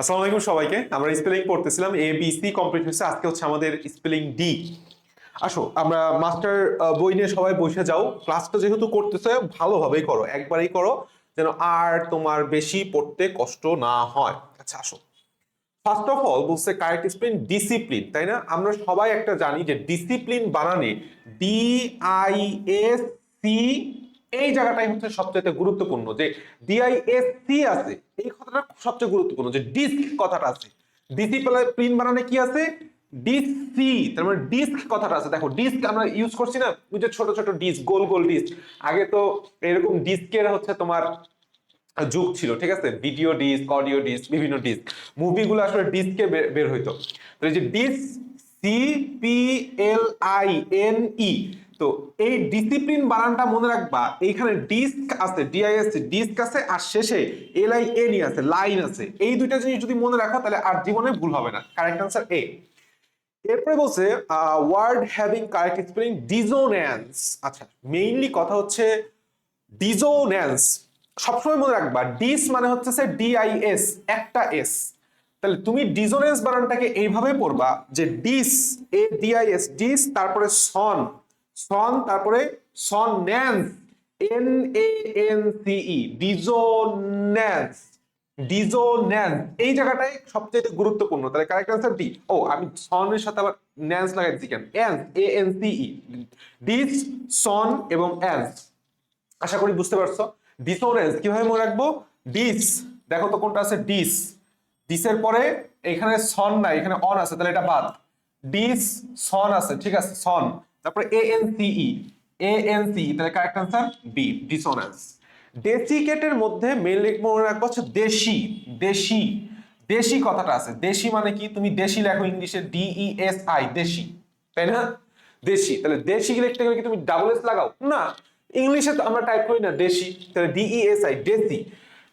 আসসালামু আলাইকুম সবাইকে। আমরা স্পেলিং পড়তেছিলাম এ বি সি কমপ্লিট হয়েছে আজকে হচ্ছে আমাদের স্পেলিং ডি আসো, আমরা মাস্টার বই নিয়ে সবাই বসে যাও। ক্লাসটা যেহেতু করতেছে, ভালোভাবেই করো। একবারেই করো, যেন আর তোমার বেশি পড়তে কষ্ট না হয়। আচ্ছা আসো। ফার্স্ট অফ অল বলছে কারেক্ট স্পেলিং ডিসিপ্লিন তাই না? আমরা সবাই একটা জানি যে ডিসিপ্লিন বানানে ডি আই এস সি এই জায়গাটাই হচ্ছে সবচেয়ে গুরুত্বপূর্ণ যে ডিআইএসসি আছে এই কথাটা সবচেয়ে গুরুত্বপূর্ণ যে ডিস্ক কথাটা আছে ডিসিপ্লিন বানানে কি আছে ডিসি তার মানে ডিস্ক কথাটা আছে দেখো ডিস্ক আমরা ইউজ করছি না ওই যে ছোট ছোট ডিস্ক গোল গোল ডিস্ক আগে তো এরকম ডিস্কের হচ্ছে তোমার যুগ ছিল ঠিক আছে ভিডিও ডিস্ক অডিও ডিস্ক বিভিন্ন ডিস্ক মুভিগুলো আসলে ডিস্কে বের হইতো তো এই যে disc C P L I N E তো এই ডিসিপ্লিন বানানটা মনে রাখবা, এইখানে ডিস্ক আছে ডিআইএস ডিস্ক আছে, আর শেষে এল আই এন আছে লাইন আছে। এই দুইটা জিনিস যদি মনে রাখো, তাহলে আর জীবনে ভুল হবে না। কারেক্ট আনসার এ এরপরে বলছে word having correct spelling dissonance আচ্ছা মেইনলি কথা হচ্ছে ডিজোন্যান্স সবসময় মনে রাখবা ডিস মানে হচ্ছে সে ডিআইএস একটা এস তাহলে তুমি ডিজোনেন্স বানানটাকে এইভাবে পড়বা যে ডিস এ ডিআইএস ডিস তারপরে সন সন, তারপরে son nance N A N C E dissonance dissonance এই জায়গাটাই সবচেয়ে গুরুত্বপূর্ণ। তাহলে কারেক্ট আনসার ডি ও, আমি সনের সাথে আবার ন্যান্স লাগাইছি কেন? Ance A N C E dis son এবং অ্যান্স আশা করি বুঝতে পারছ? ডিসোনেন্স কীভাবে মনে রাখব? ডিস দেখো তো কোনটা আছে? ডিস ডিসের পরে এখানে সন নাই, এখানে অন আছে, তাহলে এটা বাদ। ডিস সন আছে, ঠিক আছে সন তারপরে A N C E A N C তাহলে কারেক্ট আনসার বি ডিসোনেন্স ডেসিকেটের মধ্যে মেন লেখ মনে রাখব হচ্ছে দেশি দেশি দেশি কথাটা আছে। দেশি মানে কি? তুমি দেশি লেখো ইংলিশে ডিই এস আই দেশি, তাই না? দেশি, তাহলে দেশি লিখতে গেলে কি তুমি ডাবল এস লাগাও? না, ইংলিশে তো আমরা টাইপ করি না দেশি, তাহলে ডিইএসআই দেশি।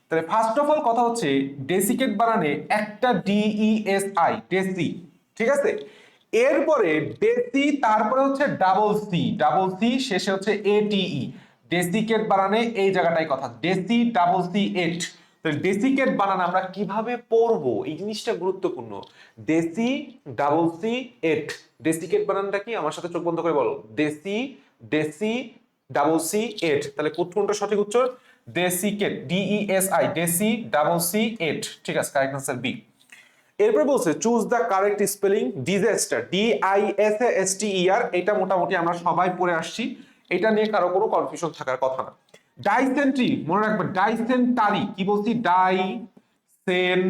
তাহলে ফার্স্ট অফ অল কথা হচ্ছে ডেসিকেট বানানে একটা ডিই এস আই ডেসি ঠিক আছে? এরপরে ডেসি তারপরে হচ্ছে ডাবল সি ডাবল সি শেষে হচ্ছে এটিই ডেসিকেট বানানে এই জায়গাটাই কথা। Desi double C ate desiccate বানান আমরা কীভাবে পড়ব? এই জিনিসটা গুরুত্বপূর্ণ। Desi double C ate desiccate বানানটা কি? আমার সাথে চোখ বন্ধ করে বলো। Desi desi double C ate তাহলে কোনটা সঠিক উচ্চারণ desiccate D E S I dessi double C ate ঠিক আছে কারেক্ট আনসার বি এরপর বলছে choose the correct spelling disaster D I S S T E R এটা মোটামুটি আমরা সবাই পড়ে আসছি। এটা নিয়ে কারও কোনো কনফিউশন থাকার কথা না। ডাইসেন্ট্রি মনে রাখবে ডাইসেন্টারি কি বলছি? Dy sen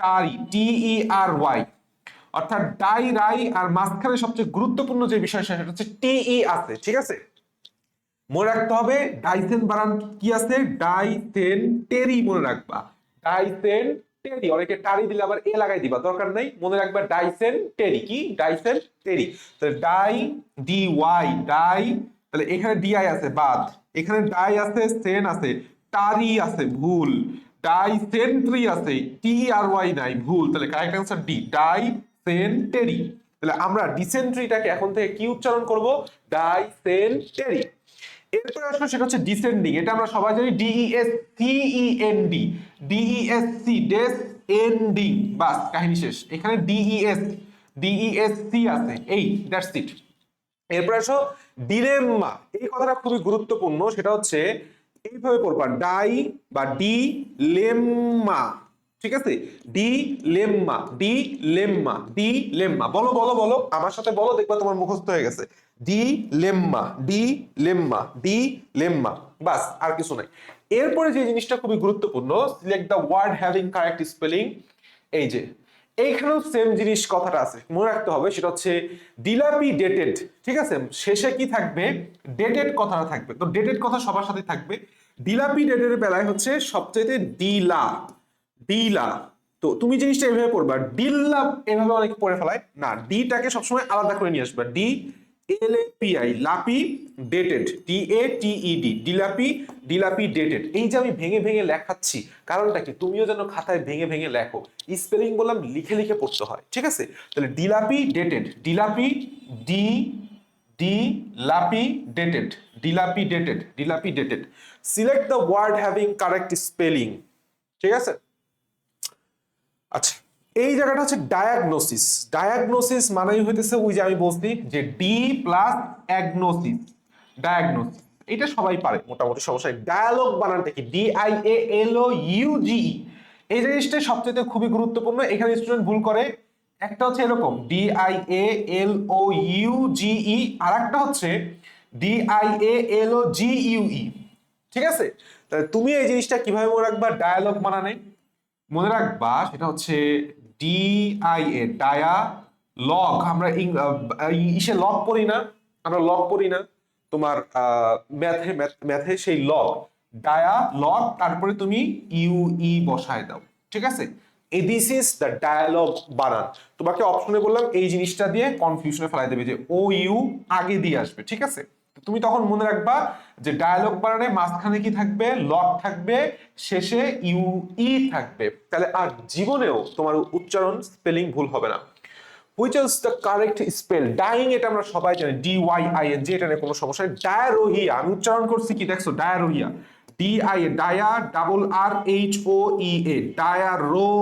tery T E R Y অর্থাৎ ডাই, রাই আর মাঝখানে সবচেয়ে গুরুত্বপূর্ণ যে বিষয় সেটা হচ্ছে টিই আছে, ঠিক আছে? মনে রাখতে হবে ডাইসেন বানান কি আছে? ডাইসেন টেরি মনে রাখবা। ডাইসেন টেরি, অনেকে টারি দিলে আবার এ লাগাই দিবা, দরকার নাই, মনে রাখবা ডাইসেন টেরি, কি? ডাইসেন টেরি। তাহলে ডাই ডি ওয়াই, ডাই, তাহলে এখানে ডিআই আছে, বাদ। এখানে ডাই আছে, সেন আছে, টারি আছে, ভুল। ডাইসেন্ট্রি আছে, টি আর ওয়াই নাই, ভুল। তাহলে correct answer D, dy sen tery. তাহলে আমরা ডিসেন্ট্রিটাকে এখন থেকে কি উচ্চারণ করব? ডাইসেন্টেরি এরপরে আসলে সেটা হচ্ছে ডিসেন্ডিং এটা আমরা সবাই জানি D E S C E N D D E S C des ending বাস, কাহিনী শেষ। এখানে ডিইএস ডিইএস সি আছে, এই দ্যাটস ইট এরপর আসো ডিলেম্মা এই কথাটা খুবই গুরুত্বপূর্ণ, সেটা হচ্ছে, এইভাবে পড়বা ডাই বা ডি লেম্মা ঠিক আছে? Dilemma dilemma dilemma. বলো বলো বলো, আমার সাথে বলো, দেখবা তোমার মুখস্থ হয়ে গেছে। Dilemma dilemma dilemma. বাস, আর কিছু নাই। এরপরে যে জিনিসটা খুবই গুরুত্বপূর্ণ select the word having correct spelling এই যে, এইখানেও সেম জিনিস কথাটা আছে। মনে রাখতে হবে, সেটা হচ্ছে ডিলাপি ডেটেড ঠিক আছে? শেষে কি থাকবে? ডেটেড কথাটা থাকবে। তো ডেটেড কথা সবার সাথে থাকবে। ডিলাপি ডেটেড বেলায় হচ্ছে সবচেয়ে ডিলা ডিলা তো তুমি জিনিসটা এভাবে পড়বা ডিল্লা এভাবে অনেকে পড়ে ফেলায়। না ডিটাকে সবসময় আলাদা করে নিয়ে আসবা। D L A P I lapidated D A T E D dilapi dilapidated এই যে আমি ভেঙে ভেঙে লেখাচ্ছি, কারণটা কি? তুমিও যেন খাতায় ভেঙে ভেঙে লেখো। স্পেলিং বললাম, লিখে লিখে পড়তে হয়, ঠিক আছে? তাহলে dilapidated dilapi D D lapidated dilapidated dilapidated select the word having correct spelling ঠিক আছে? আচ্ছা এই জায়গাটা হচ্ছে ডায়াগনোসিস ডায়াগনোসিস মানেই হইতেছে ওই যে আমি বলছি যে ডি প্লাস অ্যাগনোসিস ডায়াগনোসিস এটা সবাই পারে মোটামুটি সমস্যা। ডায়ালগ বানানটা কি D I A L O U G এই জিনিসটা সবচেয়ে খুবই গুরুত্বপূর্ণ। এখানে স্টুডেন্ট ভুল করে। একটা হচ্ছে এরকম D I A L O U G E আর একটা হচ্ছে D I A L O G U E ঠিক আছে? তাহলে তুমি এই জিনিসটা কীভাবে মনে রাখবা? ডায়ালগ বানানে। মনে রাখবা, সেটা হচ্ছে D I A dia log আমরা ইসে লগ পড়ি না, আমরা লগ পড়ি না। তোমার ম্যাথে ম্যাথে সেই লগ ডায়া লগ তারপরে তুমি ইউ ই বসায় দাও, ঠিক আছে? দিস দ্য ডায়ালগ বানান। তোমাকে অপশনে বললাম, এই জিনিসটা দিয়ে কনফিউশনে ফেলাই দেবে যে ও ইউ আগে দিয়ে আসবে, ঠিক আছে? তুমি তখন মনে রাখবা যে ডায়ালগ বানানে মাঝখানে কি থাকবে? লগ থাকবে, শেষে ইউ ই থাকবে। তাহলে আর জীবনেও তোমার উচ্চারণ স্পেলিং ভুল হবে না। Which is the correct spell dying এটা আমরা সবাই জানি D Y I N G এটা নিয়ে কোনো সমস্যা ডায়ারোহিয়া আমি উচ্চারণ করছি কি? দেখছ diarrhoea D I A dia double R H O E A diarrho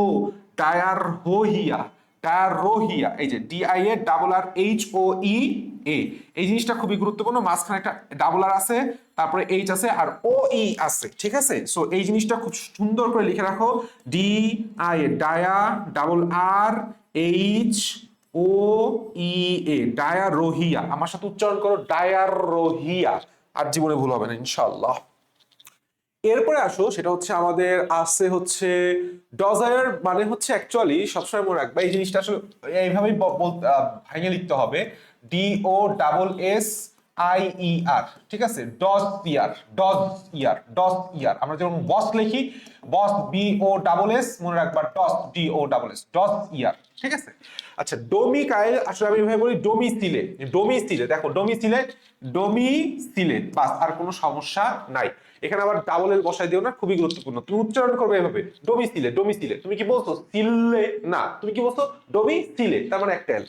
diarrhoea diarrhoea এই যে D I A double R H O E A এই জিনিসটা খুবই গুরুত্বপূর্ণ। মাঝখানে একটা ডাবল আর আছে, তারপরে এইচ আছে আর ও ই আছে, ঠিক আছে? সো এই জিনিসটা খুব সুন্দর করে লিখে রাখো। D I A dia double R H O E A diarrhoea আমার সাথে উচ্চারণ করো ডায়ারোহিয়া আর জীবনে ভুল হবে না ইনশাল্লাহ এরপরে আসো, সেটা হচ্ছে আমাদের আছে হচ্ছে ডজায়ার মানে হচ্ছে অ্যাকচুয়ালি সবসময় মনে রাখবে, এই জিনিসটা আসলে এইভাবেই ভেঙে লিখতে হবে। D O double S I E R ঠিক আছে? Dossier dossier dossier আমরা যেমন বস লিখি boss B O double S মনে রাখবা doss D O double S dossier ঠিক আছে? আচ্ছা ডোমি ডোমিকাইল আসলে আমি এভাবে বলি ডোমিসিলে ডোমিসিলে দেখো ডোমিসিলে ডোমিসিলে বাস, আর কোনো সমস্যা নাই। এখানে আবার ডাবল এল বসাই দিও না, খুবই গুরুত্বপূর্ণ। তুমি উচ্চারণ করবে এভাবে ডোমিসিলে ডোমিসিলে তুমি কি বলছো? সিলে না, তুমি কি বলছো? ডোমি ডোমিসিলে তার মানে একটা এল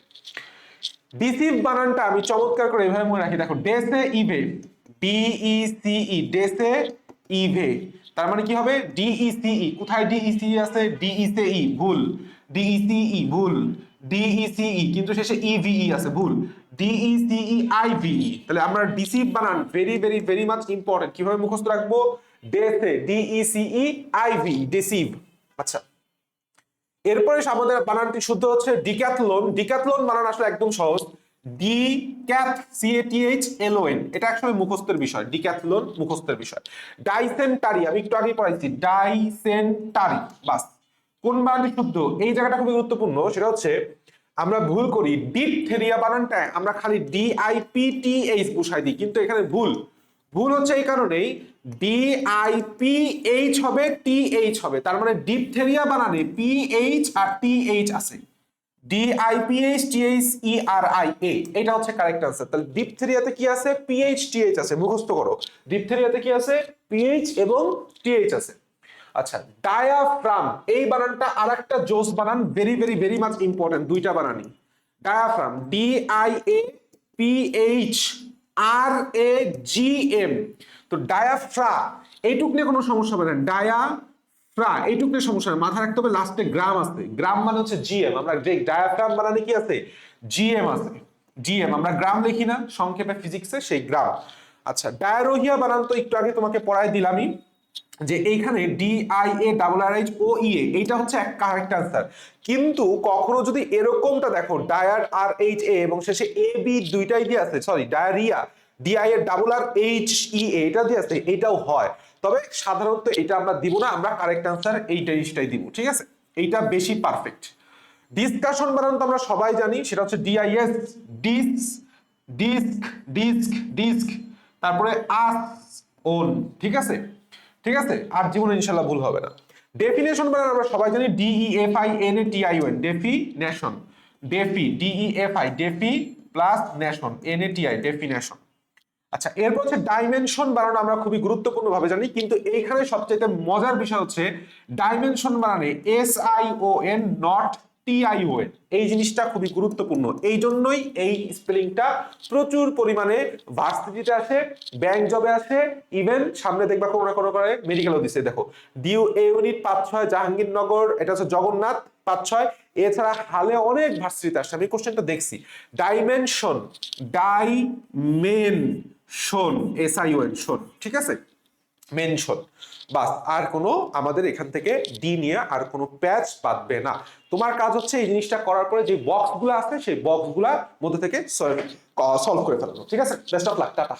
ডিসিভ বানানটা আমি চমৎকার করে এভাবে মনে রাখি। দেখো ডেসে ইভে ডিই সিই ডেসে ইভে তার মানে কি হবে? ডিই সিই কোথায় ডিই সিই আছে? ডিই ই ভুল। ডিই সিই ভুল। ডিই সিই কিন্তু শেষে ইভিই আছে, ভুল। ডিই সিই আইভিই তাহলে আমরা ডিসিভ বানান very very very much important কীভাবে মুখস্থ রাখব? ডেসে ডিই সিই আইভি ডেসিভ আচ্ছা। এরপরে আমাদের বানানটি শুদ্ধ হচ্ছে ডিক্যাথলন ডিক্যাথলন বানান আসলে একদম সহজ। D cath C A T H L N এটা আসলে মুখস্থের বিষয়। ডিক্যাথলন মুখস্থের বিষয়। ডাইসেন্টারি আমি একটু আগে পড়াইছি। ডাইসেন্টারি বাস। কোন বানানটি শুদ্ধ? এই জায়গাটা খুবই গুরুত্বপূর্ণ। সেটা হচ্ছে, আমরা ভুল করি। ডিপথেরিয়া বানানটায় আমরা খালি D I P T H বসাই দিই, কিন্তু এখানে ভুল। ভুল হচ্ছে এই কারণেই ডি আই পি এইচ হবে টি এইচ হবে। তার মানে ডিপথেরিয়া বানানে পি এইচ আর টি এইচ আছে। D I P H T H E R I A এটা হচ্ছে কারেক্ট আনসার তাহলে ডিপথেরিয়াতে কি আছে? পি এইচ টি এইচ আছে। মুখস্থ করো। ডিপথেরিয়াতে কি আছে? পিএইচ এবং টি এইচ আছে। আচ্ছা ডায়াফ্রাম এই বানানটা আরেকটা জোস বানান very very very much important দুইটা বানানি diaphragm D I A P H R A G M তো ডায়াফ্রা এইটুক নিয়ে কোনো সমস্যা হবে না। ডায়া ফ্রা এইটুক নিয়ে সমস্যা নেই মাথায় রাখতে হবে লাস্টে গ্রাম আছে। গ্রাম মানে হচ্ছে জিএম আমরা যে ডায়াফ্রাম বানানে কি আছে? জিএম আছে। জিএম আমরা গ্রাম লিখি না, সংক্ষেপে ফিজিক্সে সেই গ্রাম আচ্ছা ডায়ারোহিয়া বানান তো একটু আগে তোমাকে পড়ায় দিলামই। যে এইখানে D I A double R H O E A এইটা হচ্ছে এক কারেক্ট আনসার কিন্তু কখনো যদি এরকমটা দেখো ডায়ার আর এইচ এ এবং শেষে এ বি দুইটাই দিয়ে আছে সরি ডায়ারিয়া ডিআই এর ডাবল আর এইচ ই এটা দিয়ে আছে এটাও হয়। তবে সাধারণত এটা আমরা দিব না, আমরা কারেক্ট আনসার এইটা জিনিসটাই দিব, ঠিক আছে? এইটা বেশি পারফেক্ট ডিসকাশন বানান তো আমরা সবাই জানি, সেটা হচ্ছে D I S dis disc disc disc তারপরে আস ওন ঠিক আছে? ঠিক আছে? আর জীবনে ইনশাল্লাহ ভুল হবে না। ডেফিনেশন বানান আমরা সবাই জানি D E F I N A T I one definition defi D E F I defi plus nation N A T I definition আচ্ছা এরপর হচ্ছে ডাইমেনশন বানানো আমরা খুবই গুরুত্বপূর্ণ ভাবে জানি, কিন্তু এইখানে সবচেয়ে মজার বিষয় হচ্ছে dimension বানানে S I O N not T I O N এই জিনিসটা খুবই গুরুত্বপূর্ণ। এই জন্যই এই স্পেলিংটা প্রচুর পরিমাণে ভার্সিটিতে আসে, ব্যাংক জবে আসে, ইভেন সামনে দেখবা কোনো না কোনো করে মেডিকেলও দিছে, দেখো। ডিউ এ ইউনিট পাঁচ ছয়, জাহাঙ্গীরনগর, এটা হচ্ছে জগন্নাথ, পাঁচ ছয়। এছাড়া হালে অনেক ভার্সিটিতে আসছে আমি কোশ্চেনটা দেখছি। Dimension dimension S I O N শোন, ঠিক আছে? মেনশন বাস, আর কোনো আমাদের এখান থেকে ডি নিয়ে আর কোনো প্যাচ বাঁধবে না। তোমার কাজ হচ্ছে এই জিনিসটা করার পরে যে বক্সগুলো আছে, সেই বক্সগুলা মধ্যে থেকে সলভ করে ফেলো। ঠিক আছে? Best of luck tata.